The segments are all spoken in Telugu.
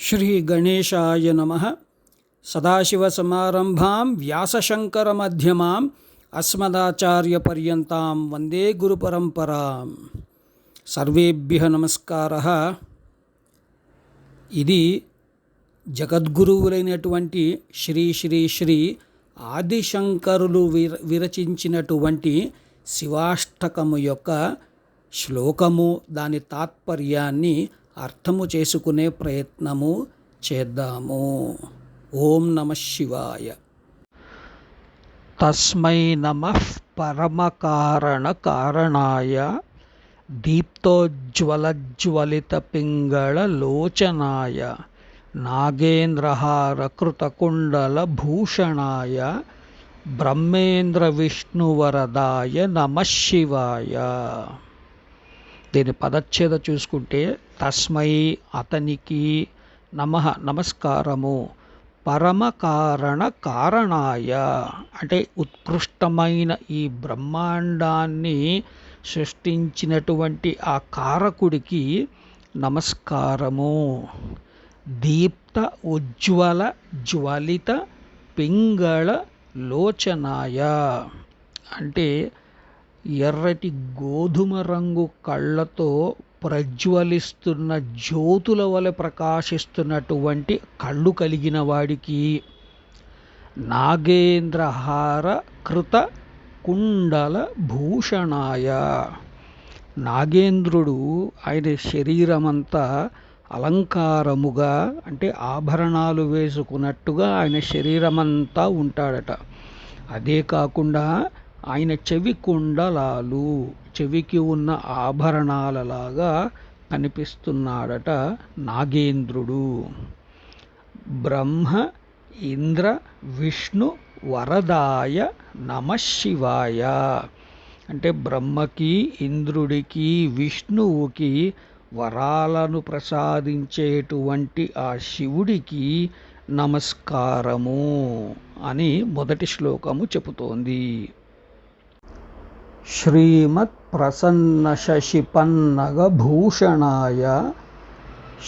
శ్రీగణేశాయ నమ సదాశివసమారంభాం వ్యాసశంకరమధ్యమాం అస్మదాచార్యపర్యంతాం వందే గురుపరంపరాం సర్వేభ్య నమస్కార ఇది జగద్గురువులైనటువంటి శ్రీ శ్రీ శ్రీ ఆదిశంకరులు విర విరచించినటువంటి శివాష్టకము యొక్క శ్లోకము దాని తాత్పర్యాన్ని అర్థము చేసుకునే ప్రయత్నము చేద్దాము. ఓం నమ శివాయ. తస్మై నమ పరమకారణ కారణాయ దీప్తోజ్వలజ్వలిత పింగళ లోచనాయ నాగేంద్రహార కృతకుండల భూషణాయ బ్రహ్మేంద్ర విష్ణువరదాయ నమ శివాయ. దీని పదచ్ఛేద చూసుకుంటే తస్మై అతనికి నమ నమస్కారము. పరమకారణ కారణాయ. అంటే ఉత్కృష్టమైన ఈ బ్రహ్మాండాన్ని సృష్టించినటువంటి ఆ కారకుడికి నమస్కారము. దీప్త ఉజ్వల జ్వలిత పింగళ లోచనాయ. అంటే ఎర్రటి గోధుమ రంగు కళ్ళతో ప్రజ్వలిస్తున్న జ్యోతుల వలె ప్రకాశిస్తున్నటువంటి కళ్ళు కలిగిన వాడికి నాగేంద్రహార కృత కుండల భూషణాయ. నాగేంద్రుడు ఆయన శరీరమంతా అలంకారముగా అంటే ఆభరణాలు వేసుకున్నట్టుగా ఆయన శరీరమంతా ఉంటాడట. అదే కాకుండా ఆయన చెవి కుండలాలు చెవికి ఉన్న ఆభరణాలలాగా కనిపిస్తున్నాడట నాగేంద్రుడు. బ్రహ్మ ఇంద్ర విష్ణు వరదాయ నమశివాయ అంటే బ్రహ్మకి ఇంద్రుడికి విష్ణువుకి వరాలను ప్రసాదించేటువంటి ఆ శివుడికి నమస్కారము అని మొదటి శ్లోకము చెబుతోంది. श्रीमत्प्रसन्नशशिपन्नगभूषणाय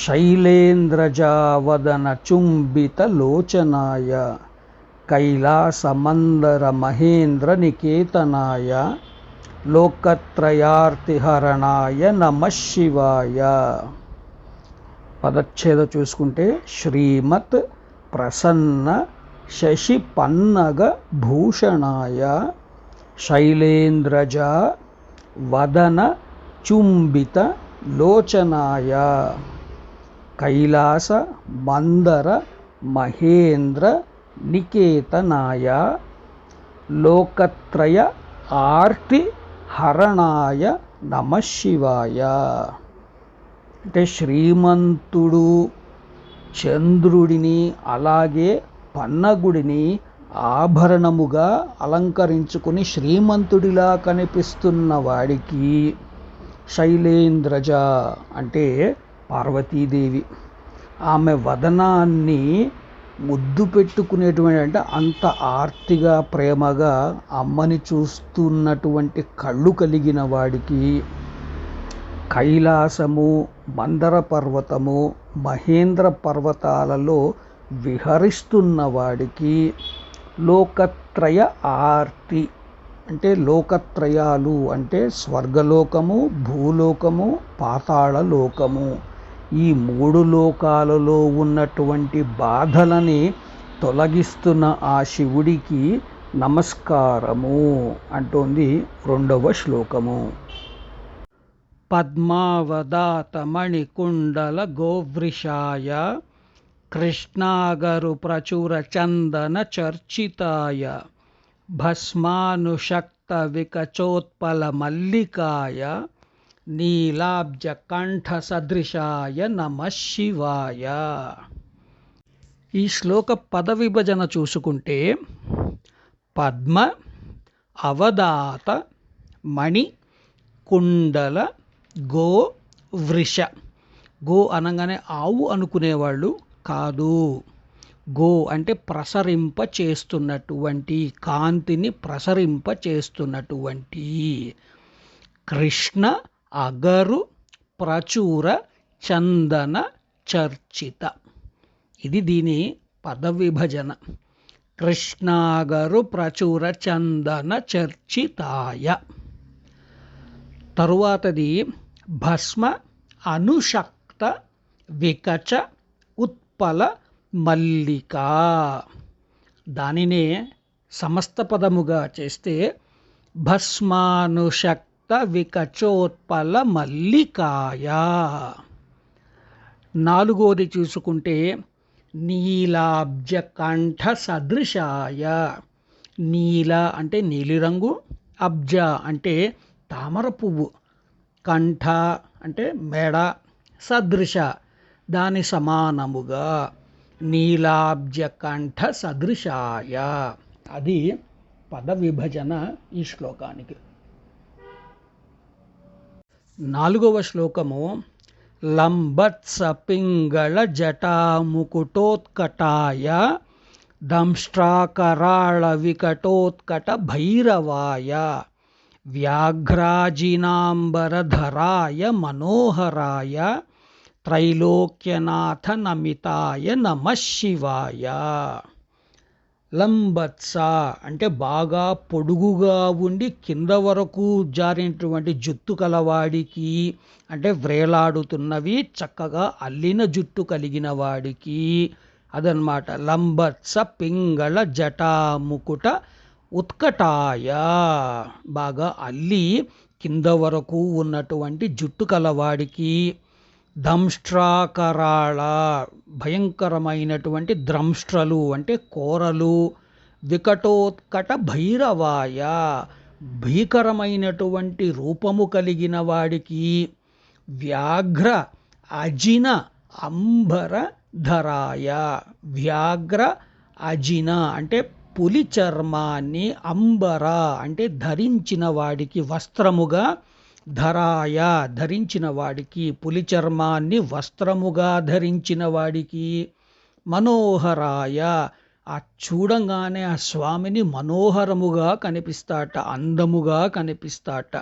शैलेन्द्रजावदनचुम्बितलोचनाय कैलासमन्दरमहेन्द्रनिकेतनाय లోకత్రయార్తిహరణాయ నమ శివాయ పదచ్ఛేద చూసుకుంటే శ్రీమత్ ప్రసన్న శశి పన్నగ భూషణాయ శైలేంద్రజ వదన చుంబిత లోచనాయ. కైలాస మందర మహేంద్ర నికేతనాయ. లోకత్రయ ఆర్తి హరణాయ నమ శివాయ. అంటే శ్రీమంతుడు చంద్రుడిని అలాగే పన్నగుడిని ఆభరణముగా అలంకరించుకుని శ్రీమంతుడిలా కనిపిస్తున్న వాడికి శైలేంద్రజ అంటే పార్వతీదేవి. ఆమె వదనాన్ని ముద్దు పెట్టుకునేటువంటి అంటే అంత ఆర్తిగా ప్రేమగా అమ్మని చూస్తున్నటువంటి కళ్ళు కలిగిన వాడికి కైలాసము మందర పర్వతము మహేంద్ర పర్వతాలలో విహరిస్తున్న వాడికి లోకత్రయ ఆర్తి. అంటే లోకత్రయాలు అంటే స్వర్గలోకము భూలోకము పాతాళ లోకము ఈ మూడు లోకాలలో ఉన్నటువంటి బాధలని తొలగిస్తున్న ఆ శివుడికి నమస్కారము అంటోంది రెండవ శ్లోకము. పద్మావదాత మణికుండల గోవృషాయ కృష్ణాగరు ప్రచుర చందన చర్చితాయ భస్మానుశక్త వికచోత్పల మల్లికాయ నీలాబ్జ కంఠ సదృశాయ నమ శివాయ. ఈ శ్లోక పద విభజన చూసుకుంటే పద్మ అవదాత మణి కుండల గో వృష. గో అనగానే ఆవు అనుకునేవాళ్ళు. కాదు. గో అంటే ప్రసరింప చేస్తున్నటువంటి కాంతిని ప్రసరింప చేస్తున్నటువంటి. కృష్ణ అగరు ప్రచుర చందన చర్చిత. ఇది దీని పదవిభజన. కృష్ణాగరు ప్రచుర చందన చర్చితాయ. తరువాతది భస్మ అనుషక్త వికచ ఉప్పల మల్లిక. దానినే సమస్త పదముగా చేస్తే భస్మానుషక్త వికచోత్పల మల్లికాయ. నాలుగోది చూసుకుంటే నీలాబ్జ కంఠ సదృశాయ. నీల అంటే నీలిరంగు అబ్జ అంటే తామర పువ్వు కంఠ అంటే మెడ సదృశ దాని సమానముగా నీలాబ్జ కంఠ సదృశాయ అది పద విభజన ఈ శ్లోకానికి. నాలుగవ శ్లోకము లంబత్స పింగళ జటాముకుటోత్కటాయ దంష్ట్రాకరాళ వికటోత్కట భైరవాయ వ్యాఘ్రాజినాంబరధరాయ మనోహరాయ త్రైలోక్యనాథ నమితాయ నమ శివాయ. లంబత్స అంటే బాగా పొడుగుగా ఉండి కింద వరకు జారినటువంటి జుట్టు కలవాడికి అంటే వ్రేలాడుతున్నవి చక్కగా అల్లిన జుట్టు కలిగిన వాడికి. అదనమాట లంబత్స పింగళ జటాముకుట ఉత్కటాయ. బాగా అల్లి కింద వరకు ఉన్నటువంటి జుట్టు కలవాడికి. దంష్ట్రాకరాళ భయంకరమైనటువంటి ద్రంష్ట్రలు అంటే కోరలు వికటోత్కట భైరవాయ భీకరమైనటువంటి రూపము కలిగిన వాడికి వ్యాఘ్ర అజిన అంబర ధరాయ. వ్యాఘ్ర అజిన అంటే పులి చర్మాన్ని అంబర అంటే ధరించిన వాడికి వస్త్రముగా ధరాయ ధరించిన వాడికి పులి చర్మాన్ని వస్త్రముగా ధరించిన వాడికి మనోహరాయ ఆ చూడంగానే ఆ స్వామిని మనోహరముగా కనిపిస్తాట అందముగా కనిపిస్తాట.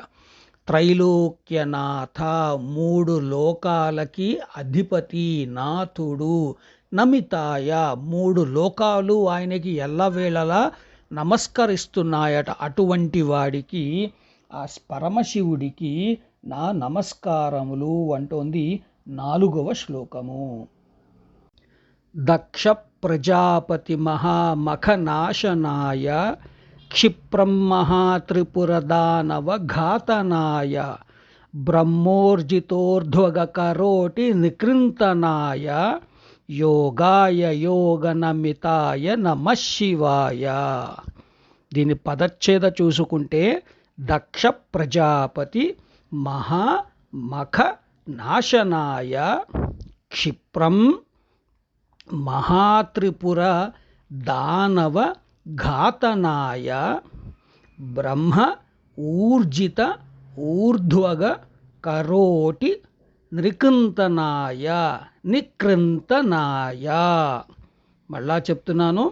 త్రైలోక్యనాథ మూడు లోకాలకి అధిపతి నాథుడు నమితాయ మూడు లోకాలు ఆయనకి ఎల్లవేళలా నమస్కరిస్తున్నాయట. అటువంటి వాడికి ఆ పరమశివుడికి నా నమస్కారములు అంటోంది నాలుగవ శ్లోకము. దక్ష ప్రజాపతి మహామఖనాశనాయ క్షిప్రం మహాత్రిపురదానవ ఘాతనాయ బ్రహ్మోర్జితోర్ధ్వగకరోటి నికృంతనాయ యోగాయ యోగనమితాయ నమ శివాయ. దీని పదచ్ఛేద చూసుకుంటే దక్ష ప్రజాపతి మహామఖ నాశనాయ క్షిప్రం మహాత్రిపుర దానవ ఘాతనాయ బ్రహ్మ ఊర్జిత ఊర్ధ్వగ కరోటి నికృంతనాయ నికృంతనాయ మళ్ళా చెప్తున్నాను.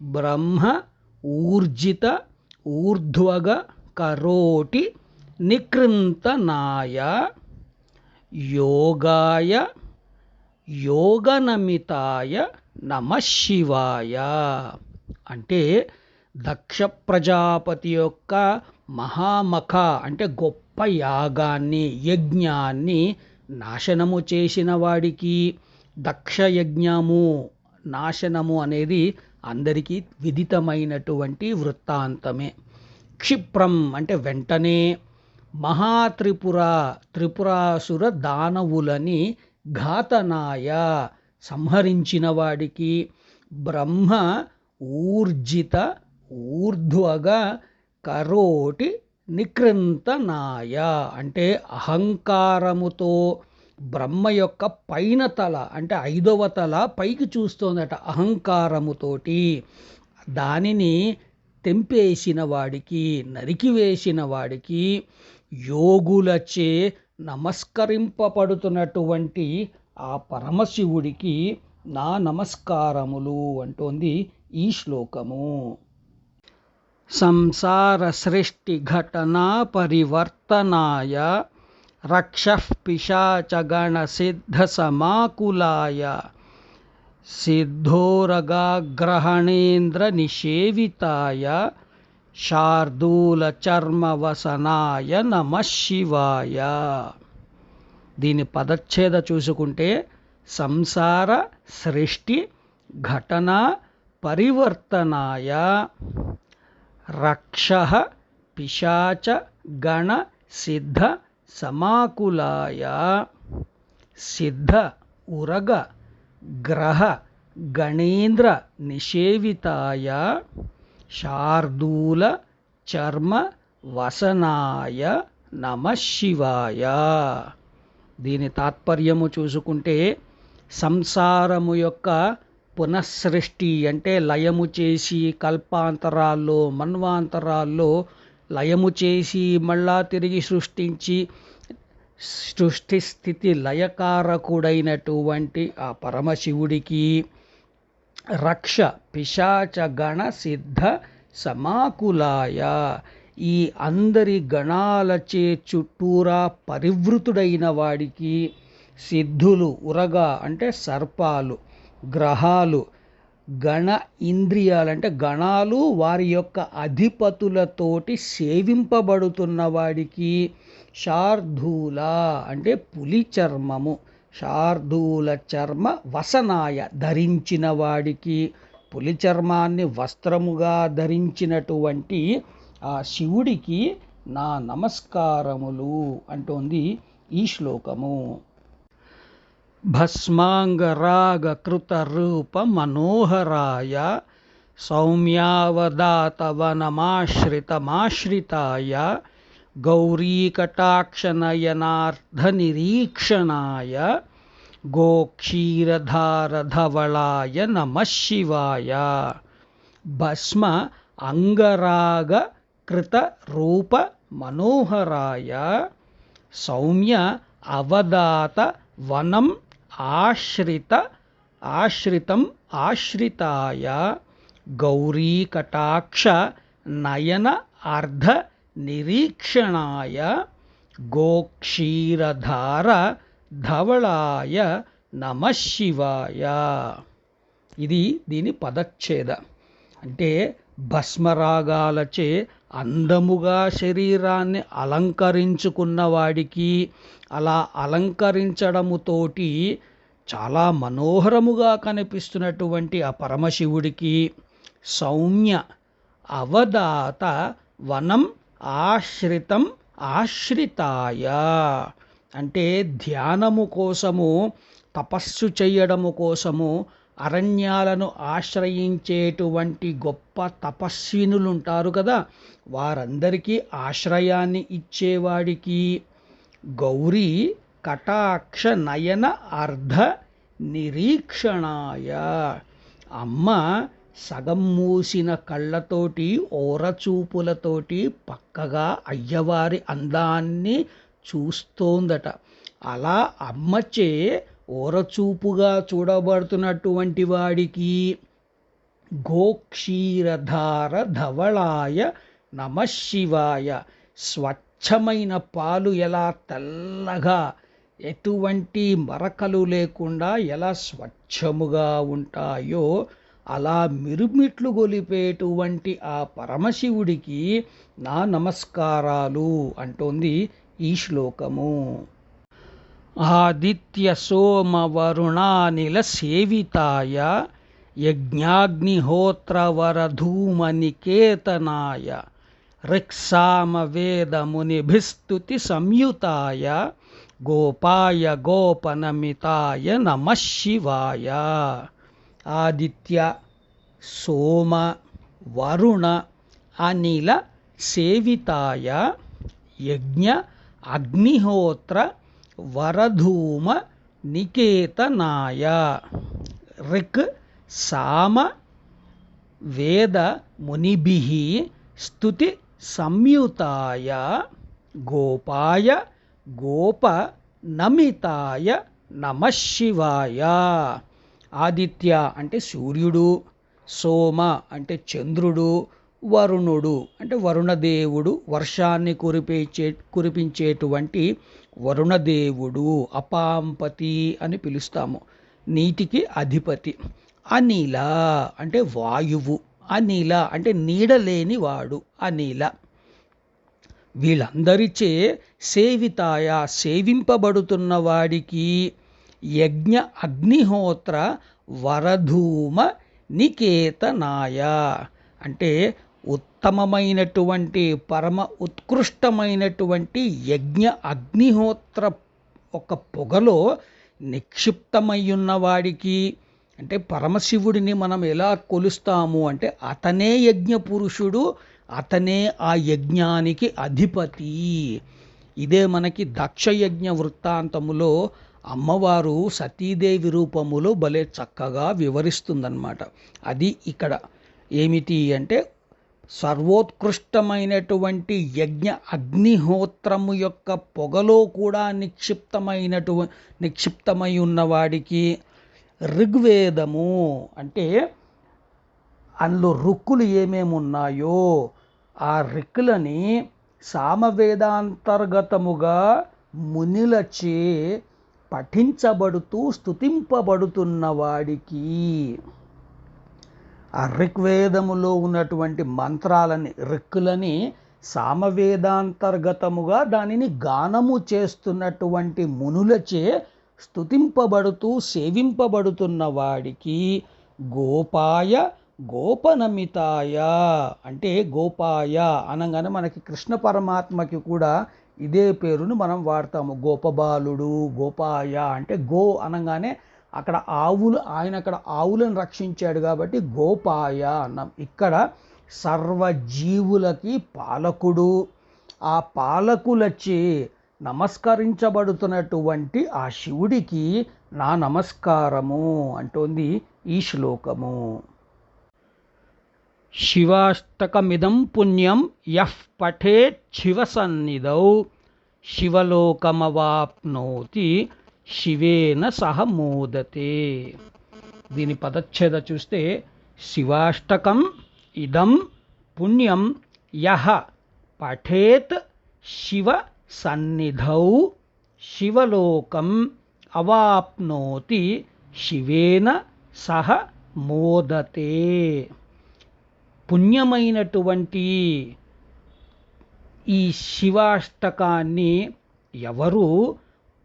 బ్రహ్మ ఊర్జిత ఊర్ధ్వగ కరోటి నికృంతనాయ యోగాయ యోగనమితాయ నమ శివాయ. అంటే దక్ష ప్రజాపతి యొక్క మహామఖ అంటే గొప్ప యాగాన్ని యజ్ఞాన్ని నాశనము చేసిన వాడికి దక్ష యజ్ఞము నాశనము అనేది అందరికీ విదితమైనటువంటి వృత్తాంతమే. క్షిప్రం అంటే వెంటనే మహాత్రిపుర త్రిపురాసుర దానవులని ఘాతనాయ సంహరించిన వాడికి బ్రహ్మ ఊర్జిత ఊర్ధ్వగా కరోటి నికృంతనాయ అంటే అహంకారముతో బ్రహ్మ యొక్క పైన తల అంటే ఐదవ తల పైకి చూస్తోందట అహంకారముతోటి. దానిని తెంపేసిన వాడికి నరికివేసిన వాడికి యోగులచే నమస్కరింపబడుతున్నటువంటి ఆ పరమశివుడికి నా నమస్కారములు అంటోంది ఈ శ్లోకము. సంసార సృష్టి ఘటనా పరివర్తనాయ రక్ష పిశాచగణ సిద్ధ సమాకులాయ సిద్ధోరగాగ్రహణేంద్ర నిషేవితాయ శార్దూలచర్మవసనాయ నమ శివాయ. దీని పదచ్ఛేద చూసుకుంటే సంసార సృష్టి ఘటన పరివర్తనాయ. రక్ష పిశాచ గణ సిద్ధ సమాకులాయ. సిద్ధ ఉరగ గ్రహ గణేంద్ర నిషేవితాయ శార్దూల చర్మ వసనాయ నమ శివాయ. దీని తాత్పర్యము చూసుకుంటే సంసారము యొక్క పునఃసృష్టి అంటే లయము చేసి కల్పాంతరాల్లో మన్వాంతరాల్లో లయము చేసి మళ్ళా తిరిగి సృష్టించి సృష్టి స్థితి లయకారకుడైనటువంటి ఆ పరమశివుడికి రక్ష పిశాచ గణ సిద్ధ సమాకులాయ. ఈ అందరి గణాలచే చుట్టూరా పరివృతుడైన వాడికి సిద్ధులు ఉరగా అంటే సర్పాలు గ్రహాలు గణ ఇంద్రియాలు అంటే గణాలు వారి యొక్క అధిపతులతోటి సేవింపబడుతున్న వాడికి శార్ధూల అంటే పులి చర్మము శార్దూల చర్మ వసనాయ ధరించిన వాడికి పులి చర్మాన్ని వస్త్రముగా ధరించినటువంటి ఆ శివుడికి నా నమస్కారములు అంటోంది ఈ శ్లోకము. భస్మాంగరాగకృత రూప మనోహరాయ సౌమ్యావదాతవనమాశ్రితమాశ్రితాయ गौरीकटाक्षनयनार्धनिरीक्षणाय गोक्षीरधारधवलाय नमः शिवाय। भस्म अङ्गरागकृतरूपमनोहराय सौम्य अवदात वनम् आश्रित आश्रितम् आश्रिताय। गौरीकटाक्षनयन अर्ध నిరీక్షణాయ గోక్షీరధార ధవళాయ నమ శివాయ. ఇది దీని పదచ్ఛేద. అంటే భస్మరాగాలచే అందముగా శరీరాన్ని అలంకరించుకున్న వాడికి అలా అలంకరించడముతోటి చాలా మనోహరముగా కనిపిస్తున్నటువంటి ఆ పరమశివుడికి సౌమ్య అవదాత వనం ఆశ్రితం ఆశ్రితాయ. అంటే ధ్యానము కోసము తపస్సు చేయడము కోసము అరణ్యాలను ఆశ్రయించేటువంటి గొప్ప తపస్వినులు ఉంటారు కదా. వారందరికీ ఆశ్రయాన్ని ఇచ్చేవాడికి గౌరీ కటాక్ష నయన అర్ధ నిరీక్షణాయ. అమ్మ సగం మూసిన కళ్ళతోటి ఓరచూపులతోటి పక్కగా అయ్యవారి అందాన్ని చూస్తోందట. అలా అమ్మచే ఓరచూపుగా చూడబడుతున్నటువంటి వాడికి గోక్షీరధార ధవళాయ నమశివాయ స్వచ్ఛమైన పాలు ఎలా తెల్లగా ఎటువంటి మరకలు లేకుండా ఎలా స్వచ్ఛముగా ఉంటాయో అలా మిరుమిట్లు గొలిపేటువంటి ఆ పరమశివుడికి నా నమస్కారాలు అంటోంది ఈ శ్లోకము. ఆదిత్య సోమ వరుణానిల సేవితాయ యజ్ఞాగ్నిహోత్రవరధూమనికేతనాయ ఋక్సామవేదమునిభిస్తుతి సంయుతాయ గోపాయ గోపనమితాయ నమ శివాయ. ఆదిత్య సోమ వరుణ అనిల సేవితాయ యజ్ఞ అగ్నిహోత్ర వరధూమ నికేతనాయ. రిక్ సామ వేద మునిభి స్తుతి సంయుతాయ గోపాయ గోప నమితాయ నమ శివాయ. ఆదిత్య అంటే సూర్యుడు సోమ అంటే చంద్రుడు వరుణుడు అంటే వరుణదేవుడు వర్షాన్ని కురిపించే కురిపించేటువంటి వరుణదేవుడు అపాంపతి అని పిలుస్తాము. నీటికి అధిపతి. అనిల అంటే వాయువు. అనిల అంటే నీడలేని వాడు. అనిల. వీళ్ళందరిచే సేవితాయ సేవింపబడుతున్న వాడికి యజ్ఞ అగ్నిహోత్ర వరధూమ నికేతనాయ. అంటే ఉత్తమమైనటువంటి పరమ ఉత్కృష్టమైనటువంటి యజ్ఞ అగ్నిహోత్ర ఒక పొగలో నిక్షిప్తమయ్యున్నవాడికి అంటే పరమశివుడిని మనం ఎలా కొలుస్తాము అంటే అతనే యజ్ఞ పురుషుడు అతనే ఆ యజ్ఞానికి అధిపతి. ఇదే మనకి దక్షయజ్ఞ వృత్తాంతములో అమ్మవారు సతీదేవి రూపములో భలే చక్కగా వివరిస్తుందన్నమాట. అది ఇక్కడ ఏమిటి అంటే సర్వోత్కృష్టమైనటువంటి యజ్ఞ అగ్నిహోత్రము యొక్క పొగలో కూడా నిక్షిప్తమైనటు నిక్షిప్తమై ఉన్నవాడికి ఋగ్వేదము అంటే అందులో రుక్కులు ఏమేమి ఉన్నాయో ఆ రిక్కులని సామవేదాంతర్గతముగా మునిలచే పఠించబడుతూ స్థుతింపబడుతున్న వాడికి ఆ ఋగ్వేదములో ఉన్నటువంటి మంత్రాలని రిక్కులని సామవేదాంతర్గతముగా దానిని గానము చేస్తున్నటువంటి మునులచే స్తుతింపబడుతూ సేవింపబడుతున్న వాడికి గోపాయ గోపనమితాయ. అంటే గోపాయ అనగానే మనకి కృష్ణ పరమాత్మకి కూడా ఇదే పేరును మనం వాడతాము. గోపబాలుడు గోపాయ అంటే గో అనగానే అక్కడ ఆవులు ఆయన అక్కడ ఆవులను రక్షించాడు కాబట్టి గోపాయ అన్నాం. ఇక్కడ సర్వజీవులకి పాలకుడు. ఆ పాలకులచ్చి నమస్కరించబడుతున్నటువంటి ఆ శివుడికి నా నమస్కారము అంటోంది ఈ శ్లోకము. శివాష్టకమిదం పుణ్యం యః పఠేత్ శివసన్నిధౌ శివలోకమవాప్నోతి శివేన సహ మోదతే. దీని పదచ్ఛేద చూస్తే శివాష్టకం ఇదం పుణ్యం యహ పఠేత్ శివ సన్నిధౌ శివలోకం అవాప్నోతి శివేన సహ మోదతే. పుణ్యమైనటువంటి ఈ శివాష్టకాన్ని ఎవరు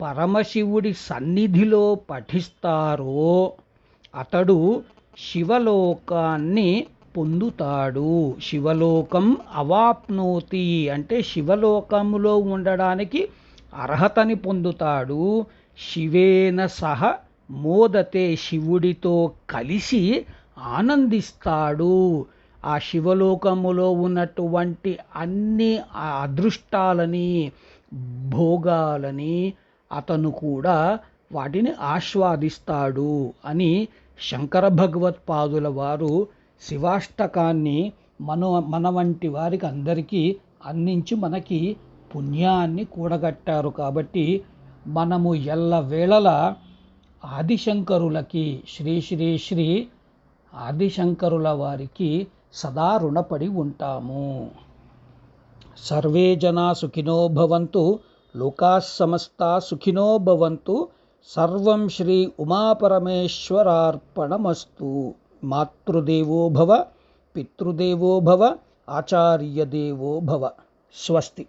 పరమశివుడి సన్నిధిలో పఠిస్తారో అతడు శివలోకాన్ని పొందుతాడు. శివలోకం అవాప్నోతి అంటే శివలోకములో ఉండడానికి అర్హతని పొందుతాడు. శివేన సహ మోదతే శివుడితో కలిసి ఆనందిస్తాడు. ఆ శివలోకములో ఉన్నటువంటి అన్ని అదృష్టాలని భోగాలని అతను కూడా వాటిని ఆస్వాదిస్తాడు అని శంకర భగవత్పాదుల వారు శివాష్టకాన్ని మన మన వంటి వారికి అందరికీ అందించి మనకి పుణ్యాన్ని కూడగట్టారు కాబట్టి మనము ఎల్లవేళలా ఆదిశంకరులకి శ్రీ శ్రీ శ్రీ ఆదిశంకరుల వారికి సదా రుణపడి ఉంటాము. సర్వే జనా సుఖినో భవంతు లోకా సమస్తా సుఖినో భవంతు సర్వం శ్రీ ఉమాపరమేశ్వరార్పణమస్తు మాతృదేవో భవ పితృదేవో భవ ఆచార్యదేవో భవ. స్వస్తి.